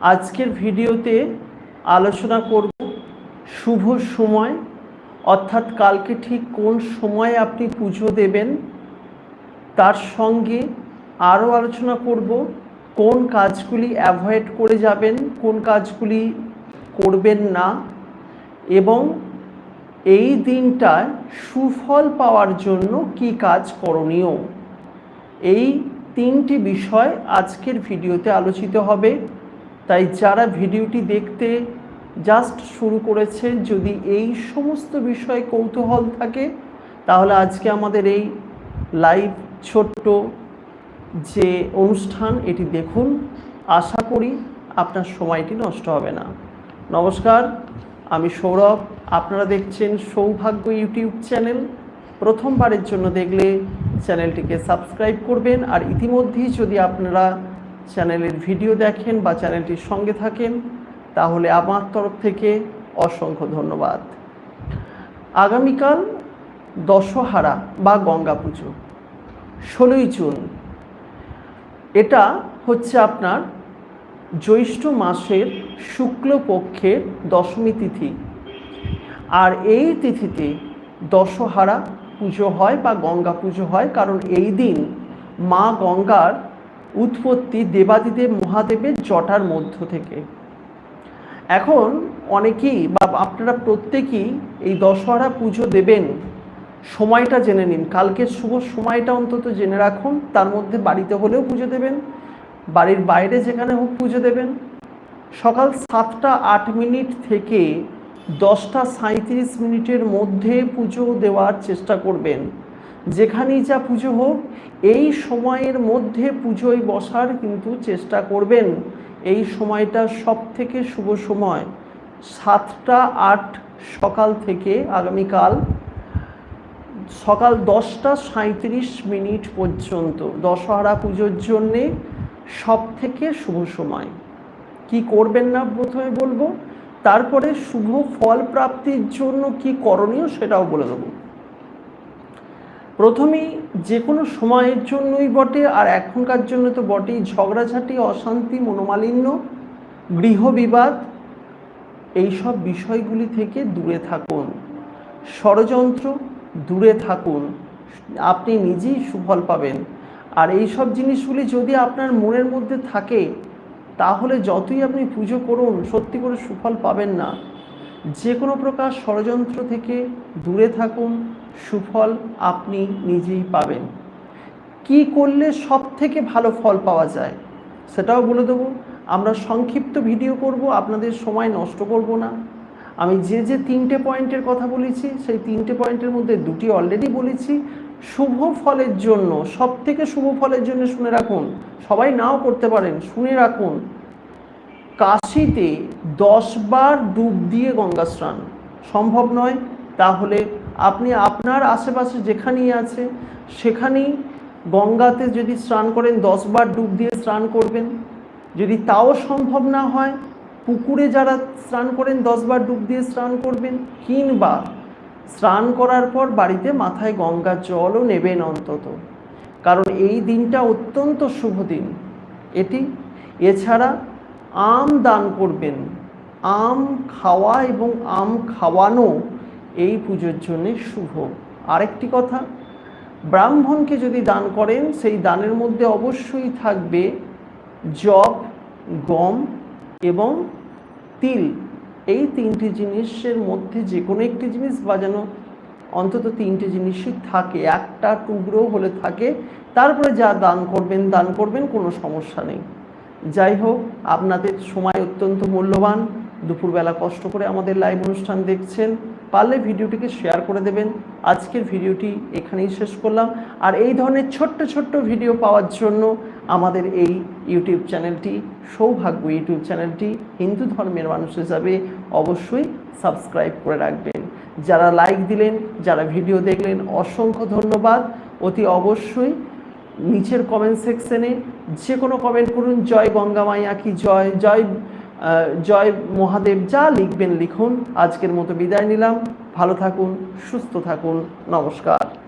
আজকের ভিডিওতে আলোচনা করব শুভ সময়, অর্থাৎ কালকে ঠিক কোন সময়ে আপনি পুজো দেবেন, তার সঙ্গে আরও আলোচনা করব কোন কাজগুলি অ্যাভয়েড করে যাবেন, কোন কাজগুলি করবেন না এবং এই দিনটায় সুফল পাওয়ার জন্য কি কাজ করণীয়। এই তিনটি বিষয় আজকের ভিডিওতে আলোচিত হবে। তাই যারা ভিডিওটি দেখতে জাস্ট শুরু করেছেন, যদি এই সমস্ত বিষয়ে কৌতূহল থাকে, তাহলে আজকে আমাদের এই লাইভ ছোট্ট যে অনুষ্ঠান, এটি দেখুন। আশা করি আপনার সময়টি নষ্ট হবে না। নমস্কার, আমি সৌরভ। আপনারা দেখছেন সৌভাগ্য ইউটিউব চ্যানেল। প্রথমবারের জন্য দেখলে চ্যানেলটিকে সাবস্ক্রাইব করবেন। আর ইতিমধ্যেই যদি আপনারা চ্যানেলের ভিডিও দেখেন বা চ্যানেলটির সঙ্গে থাকেন, তাহলে আমার তরফ থেকে অসংখ্য ধন্যবাদ। আগামীকাল দশহারা বা গঙ্গা পুজো, ষোলোই জুন। এটা হচ্ছে আপনার জ্যৈষ্ঠ মাসের শুক্লপক্ষের দশমী তিথি। আর এই তিথিতে দশহারা পুজো হয় বা গঙ্গা পুজো হয়, কারণ এই দিন মা গঙ্গার উৎপত্তি দেবাদিদেব মহাদেবের জটার মধ্য থেকে। এখন অনেকেই বা আপনারা প্রত্যেকেই এই দশহরা পুজো দেবেন, সময়টা জেনে নিন। কালকের শুভ সময়টা অন্তত জেনে রাখুন। তার মধ্যে বাড়িতে হলেও পুজো দেবেন, বাড়ির বাইরে যেখানে হোক পুজো দেবেন। সকাল সাতটা আট মিনিট থেকে দশটা সাঁত্রিশ মিনিটের মধ্যে পুজো দেওয়ার চেষ্টা করবেন। যেখানেই যা পুজো হোক, এই সময়ের মধ্যে পুজোয় বসার কিন্তু চেষ্টা করবেন। এই সময়টা সব থেকে শুভ সময়। সাতটা আট সকাল থেকে আগামীকাল সকাল দশটা সাঁত্রিশ মিনিট পর্যন্ত দশহরা পুজোর জন্যে সব থেকে শুভ সময়। কি করবেন না প্রথমে বলব? তারপরে শুভ ফল প্রাপ্তির জন্য কি করণীয় সেটাও বলে দেবো। প্রথমেই যে কোনো সময়ের জন্যই বটে, আর এখনকার জন্য তো বটেই ঝগড়াঝাটি, অশান্তি, মনোমালিন্য, গৃহবিবাদ, এইসব বিষয়গুলি থেকে দূরে থাকুন। ষড়যন্ত্র, দূরে থাকুন। আপনি নিজেই সুফল পাবেন। আর এই সব জিনিসগুলি যদি আপনার মনের মধ্যে থাকে, তাহলে যতই আপনি পুজো করুন, সত্যি করে সুফল পাবেন না। যে কোনো প্রকার ষড়যন্ত্র থেকে দূরে থাকুন সুফল আপনি নিজেই পাবেন। কি করলে সব থেকে ভালো ফল পাওয়া যায় সেটাও বলে দেবো। আমরা সংক্ষিপ্ত ভিডিও করব, আপনাদের সময় নষ্ট করব না। আমি যে যে তিনটে পয়েন্টের কথা বলেছি, সেই তিনটে পয়েন্টের মধ্যে দুটি অলরেডি বলেছি। শুভ ফলের জন্য সব থেকে শুভ ফলের জন্য শুনে রাখুন। সবাই নাও করতে পারেন, শুনে রাখুন। কাশিতে দশ বার ডুব দিয়ে গঙ্গা স্নান সম্ভব নয়? তাহলে আপনি আপনার আশেপাশে যেখানেই আছে, সেখানেই গঙ্গাতে যদি স্নান করেন, দশ বার ডুব দিয়ে স্নান করবেন। যদি তাও সম্ভব না হয়, পুকুরে যারা স্নান করেন দশবার ডুব দিয়ে স্নান করবেন। কিংবা স্নান করার পর বাড়িতে মাথায় গঙ্গার জলও নেবেন অন্তত। কারণ এই দিনটা অত্যন্ত শুভ দিন। এটি এছাড়া আম দান করবেন। আম খাওয়া এবং আম খাওয়ানো এই পুজোর জন্যে শুভ। আরেকটি কথা, ব্রাহ্মণকে যদি দান করেন, সেই দানের মধ্যে অবশ্যই থাকবে জব গম এবং তিল। এই তিনটি জিনিসের মধ্যে যে কোনো একটি জিনিস বাজানো অন্তত তিনটি জিনিসই থাকে, একটা টুকরো হলে থাকে, তারপরে যা দান করবেন দান করবেন, কোনো সমস্যা নেই। যাই হোক, আপনাদের সময় অত্যন্ত মূল্যবান। দুপুরবেলা কষ্ট করে আমাদের লাইভ অনুষ্ঠান দেখছেন। পারলে ভিডিওটিকে শেয়ার করে দেবেন। আজকের ভিডিওটি এখানেই শেষ করলাম। আর এই ধরনের ছোট্ট ছোট্ট ভিডিও পাওয়ার জন্য আমাদের এই ইউটিউব চ্যানেলটি সৌভাগ্য ইউটিউব চ্যানেলটি হিন্দু ধর্মের মানুষ হিসাবে অবশ্যই সাবস্ক্রাইব করে রাখবেন। যারা লাইক দিলেন, যারা ভিডিও দেখলেন, অসংখ্য ধন্যবাদ। অতি অবশ্যই নিচের কমেন্ট সেকশনে যে কোনো কমেন্ট করুন। জয় গঙ্গা মাইয়া কি জয়? জয় জয় মহাদেব যা লিখবেন লিখুন। আজকের মতো বিদায় নিলাম। ভালো থাকুন সুস্থ থাকুন। নমস্কার।